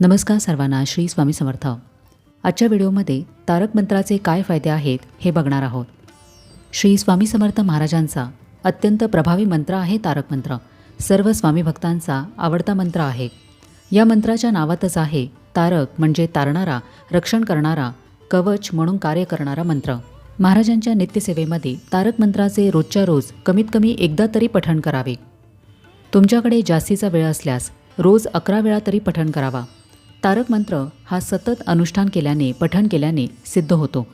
नमस्कार सर्वांना श्री स्वामी समर्थ. आजच्या व्हिडिओमध्ये तारक मंत्राचे काय फायदे आहेत हे बघणार आहोत. श्री स्वामी समर्थ महाराजांचा अत्यंत प्रभावी मंत्र आहे तारक मंत्र. सर्व स्वामी भक्तांचा आवडता मंत्र आहे. या मंत्राच्या नावातच आहे तारक म्हणजे तारणारा रक्षण करणारा कवच म्हणून कार्य करणारा मंत्र. महाराजांच्या नित्यसेवेमध्ये तारक मंत्राचे रोजच्या रोज कमीत कमी एकदा तरी पठण करावे. तुमच्याकडे जास्तीचा वेळ असल्यास रोज अकरा वेळा तरी पठण करावा. तारक मंत्र हा सतत अनुष्ठान केल्याने पठण केल्याने सिद्ध होतो.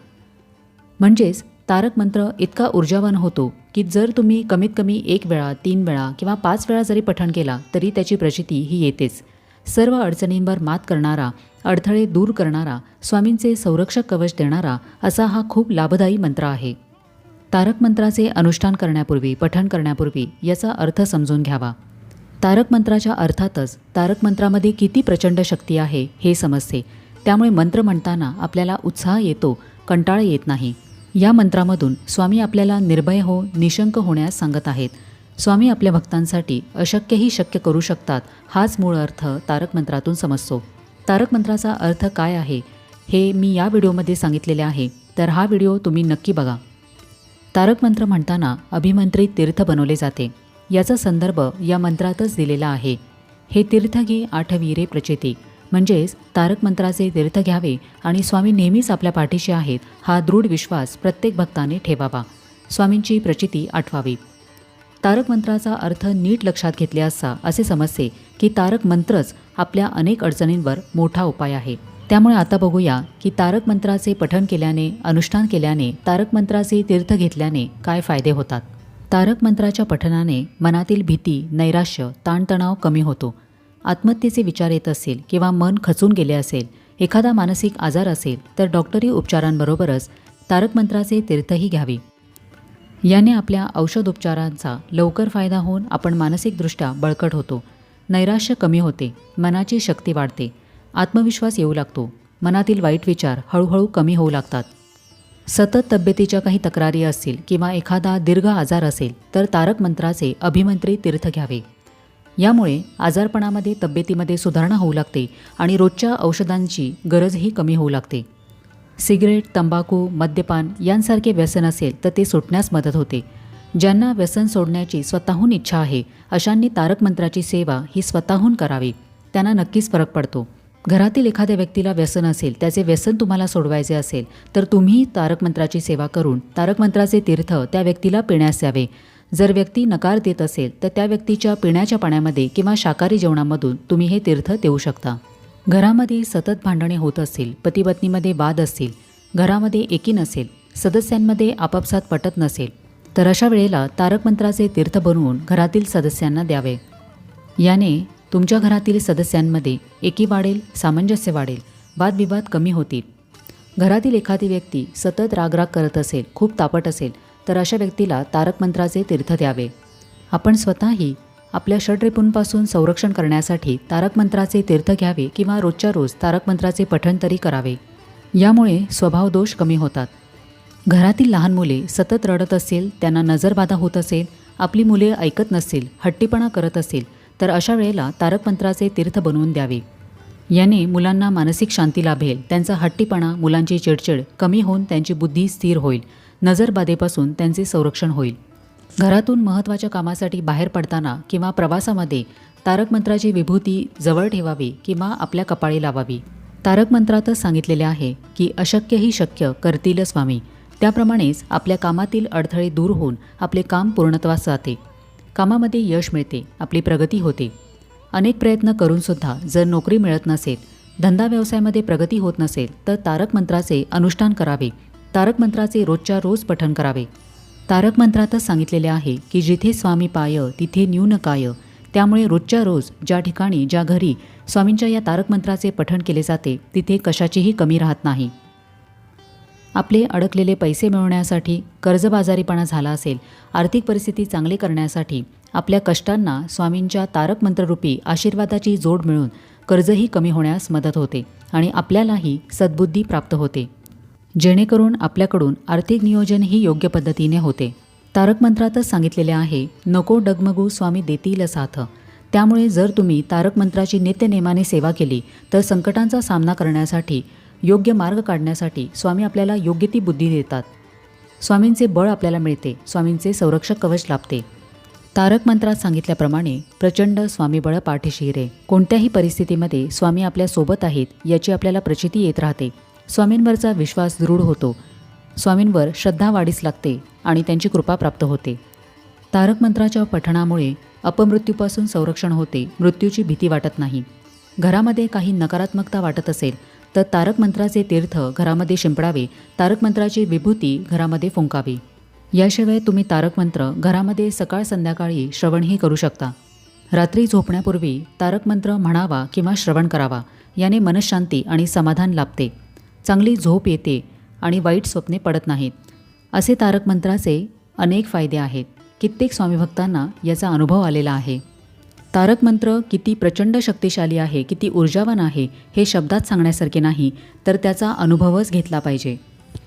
म्हणजेच तारक मंत्र इतका ऊर्जावान होतो की जर तुम्ही कमीत कमी एक वेळा तीन वेळा किंवा पाच वेळा जरी पठण केला तरी त्याची प्रचिती ही येतेच. सर्व अडचणींवर मात करणारा अडथळे दूर करणारा स्वामींचे संरक्षक कवच देणारा असा हा खूप लाभदायी मंत्र आहे. तारक मंत्राचे अनुष्ठान करण्यापूर्वी पठण करण्यापूर्वी याचा अर्थ समजून घ्यावा. तारक मंत्राच्या अर्थातच तारक मंत्रामध्ये किती प्रचंड शक्ती आहे हे समजते. त्यामुळे मंत्र म्हणताना आपल्याला उत्साह येतो कंटाळा येत नाही. या मंत्रामधून स्वामी आपल्याला निर्भय हो निशंक होण्यास सांगत आहेत. स्वामी आपल्या भक्तांसाठी अशक्यही शक्य करू शकतात हाच मूळ अर्थ तारक मंत्रातून समजतो. तारक मंत्राचा अर्थ काय आहे? हे मी या व्हिडिओमध्ये सांगितलेले आहे तर हा व्हिडिओ तुम्ही नक्की बघा. तारक मंत्र म्हणताना अभिमंत्रित तीर्थ बनवले जाते. याचा संदर्भ या मंत्रातच दिलेला आहे. हे तीर्थ घे आठवीरे प्रचिती. म्हणजेच तारक मंत्राचे तीर्थ घ्यावे आणि स्वामी नेहमीच आपल्या पाठीशी आहेत हा दृढ विश्वास प्रत्येक भक्ताने ठेवावा. स्वामींची प्रचिती आठवावी. तारक मंत्राचा अर्थ नीट लक्षात घेतले असता असे समजते की तारक मंत्रच आपल्या अनेक अडचणींवर मोठा उपाय आहे. त्यामुळे आता बघूया की तारक मंत्राचे पठण केल्याने अनुष्ठान केल्याने तारक मंत्राचे तीर्थ घेतल्याने काय फायदे होतात. तारक मंत्राच्या पठनाने मनातील भीती नैराश्य ताणतणाव कमी होतो. आत्महत्येचे विचार येत असेल किंवा मन खचून गेले असेल एखादा मानसिक आजार असेल तर डॉक्टरी उपचारांबरोबरच तारक मंत्राचे तीर्थही घ्यावे. याने आपल्या औषधोपचारांचा लवकर फायदा होऊन आपण मानसिकदृष्ट्या बळकट होतो. नैराश्य कमी होते मनाची शक्ती वाढते. आत्मविश्वास येऊ लागतो. मनातील वाईट विचार हळूहळू कमी होऊ लागतात. सतत तब्येतीच्या काही तक्रारी असतील किंवा एखादा दीर्घ आजार असेल तर तारक मंत्राचे अभिमंत्री तीर्थ घ्यावे. यामुळे आजारपणामध्ये तब्येतीमध्ये सुधारणा होऊ लागते आणि रोजच्या औषधांची गरजही कमी होऊ लागते. सिगरेट तंबाखू मद्यपान यांसारखे व्यसन असेल तर ते सुटण्यास मदत होते. ज्यांना व्यसन सोडण्याची स्वतःहून इच्छा आहे अशांनी तारक मंत्राची सेवा ही स्वतःहून करावी. त्यांना नक्कीच फरक पडतो. घरातील एखाद्या व्यक्तीला व्यसन असेल त्याचे व्यसन तुम्हाला सोडवायचे असेल तर तुम्ही तारक मंत्राची सेवा करून तारक मंत्राचे तीर्थ त्या व्यक्तीला पिण्यास द्यावे. जर व्यक्ती नकार देत असेल तर त्या व्यक्तीच्या पिण्याच्या पाण्यामध्ये किंवा शाकाहारी जेवणामधून तुम्ही हे तीर्थ देऊ शकता. घरामध्ये सतत भांडणे होत असतील पतीपत्नीमध्ये वाद असतील घरामध्ये एकी नसेल सदस्यांमध्ये आपापसात पटत नसेल तर अशा वेळेला तारक मंत्राचे तीर्थ बनवून घरातील सदस्यांना द्यावे. याने तुमच्या घरातील सदस्यांमध्ये एकी वाढेल सामंजस्य वाढेल वादविवाद कमी होतील. घरातील एखादी व्यक्ती सतत रागराग करत असेल खूप तापट असेल तर अशा व्यक्तीला तारक मंत्राचे तीर्थ द्यावे. आपण स्वतःही आपल्या षड्रिपूंपासून संरक्षण करण्यासाठी तारक मंत्राचे तीर्थ घ्यावे किंवा रोजच्या रोज तारक मंत्राचे पठण तरी करावे. यामुळे स्वभावदोष कमी होतात. घरातील लहान मुले सतत रडत असेल त्यांना नजरबाधा होत असेल आपली मुले ऐकत नसतील हट्टीपणा करत असेल तर अशा वेळेला तारकमंत्राचे तीर्थ बनवून द्यावे. याने मुलांना मानसिक शांती लाभेल त्यांचा हट्टीपणा मुलांची चिडचिड कमी होऊन त्यांची बुद्धी स्थिर होईल नजरबाधेपासून त्यांचे संरक्षण होईल. घरातून महत्त्वाच्या कामासाठी बाहेर पडताना किंवा प्रवासामध्ये तारकमंत्राची विभूती जवळ ठेवावी किंवा आपल्या कपाळी लावावी. तारकमंत्रातच सांगितलेले आहे की अशक्यही शक्य करतील स्वामी. त्याप्रमाणेच आपल्या कामातील अडथळे दूर होऊन आपले काम पूर्णत्वास जाते. कामामध्ये यश मिळते आपली प्रगती होते. अनेक प्रयत्न करूनसुद्धा जर नोकरी मिळत नसेल धंदा व्यवसायामध्ये प्रगती होत नसेल तर तारक मंत्राचे अनुष्ठान करावे. तारक मंत्राचे रोजच्या रोज पठण करावे. तारक मंत्रातच सांगितलेले आहे की जिथे स्वामी पाय तिथे न्यून काय. त्यामुळे रोजच्या रोज ज्या ठिकाणी ज्या घरी स्वामींच्या या तारक मंत्राचे पठण केले जाते तिथे कशाचीही कमी राहत नाही. आपले अडकलेले पैसे मिळवण्यासाठी कर्जबाजारीपणा झाला असेल आर्थिक परिस्थिती चांगली करण्यासाठी आपल्या कष्टांना स्वामींच्या तारक मंत्ररूपी आशीर्वादाची जोड मिळून कर्जही कमी होण्यास मदत होते आणि आपल्यालाही सद्बुद्धी प्राप्त होते. जेणेकरून आपल्याकडून आर्थिक नियोजनही योग्य पद्धतीने होते. तारक मंत्रातच सांगितलेले आहे नको डगमगू स्वामी देतील साथ. त्यामुळे जर तुम्ही तारक मंत्राची नित्यनेमाने सेवा केली तर संकटांचा सामना करण्यासाठी योग्य मार्ग काढण्यासाठी स्वामी आपल्याला योग्य ती बुद्धी देतात. स्वामींचे बळ आपल्याला मिळते स्वामींचे संरक्षक कवच लाभते. तारक मंत्रात सांगितल्याप्रमाणे प्रचंड स्वामीबळ पाठीशी रे कोणत्याही परिस्थितीमध्ये स्वामी आपल्यासोबत आहेत याची आपल्याला प्रचिती येत राहते. स्वामींवरचा विश्वास दृढ होतो. स्वामींवर श्रद्धा वाढीस लागते आणि त्यांची कृपा प्राप्त होते. तारक मंत्राच्या पठणामुळे अपमृत्यूपासून संरक्षण होते मृत्यूची भीती वाटत नाही. घरामध्ये काही नकारात्मकता वाटत असेल तर तारक मंत्राचे तीर्थ घरामध्ये शिंपडावे तारक मंत्राची विभूती घरामध्ये फुंकावी. याशिवाय तुम्ही तारक मंत्र घरामध्ये सकाळ संध्याकाळी श्रवणही करू शकता. रात्री झोपण्यापूर्वी तारक मंत्र म्हणावा किंवा श्रवण करावा याने मनशांती आणि समाधान लाभते. चांगली झोप येते आणि वाईट स्वप्ने पडत नाहीत. असे तारक मंत्राचे अनेक फायदे आहेत. कित्येक स्वामीभक्तांना याचा अनुभव आलेला आहे. तारक मंत्र किती प्रचंड शक्तिशाली आहे किती ऊर्जावान आहे हे शब्दात सांगण्यासारखे नाही तर त्याचा अनुभवच घेतला पाहिजे.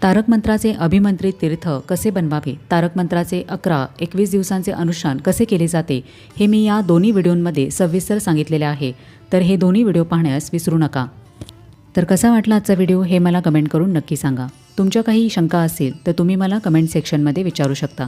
तारक मंत्राचे अभिमंत्रित तीर्थ कसे बनवावे? तारक मंत्राचे अकरा एकवीस दिवसांचे अनुष्ठान कसे केले जाते? हे मी या दोन्ही व्हिडिओंमध्ये सविस्तर सांगितलेले आहे तर हे दोन्ही व्हिडिओ पाहण्यास विसरू नका. तर कसा वाटला आजचा व्हिडिओ हे मला कमेंट करून नक्की सांगा. तुमच्या काही शंका असतील तर तुम्ही मला कमेंट सेक्शनमध्ये विचारू शकता.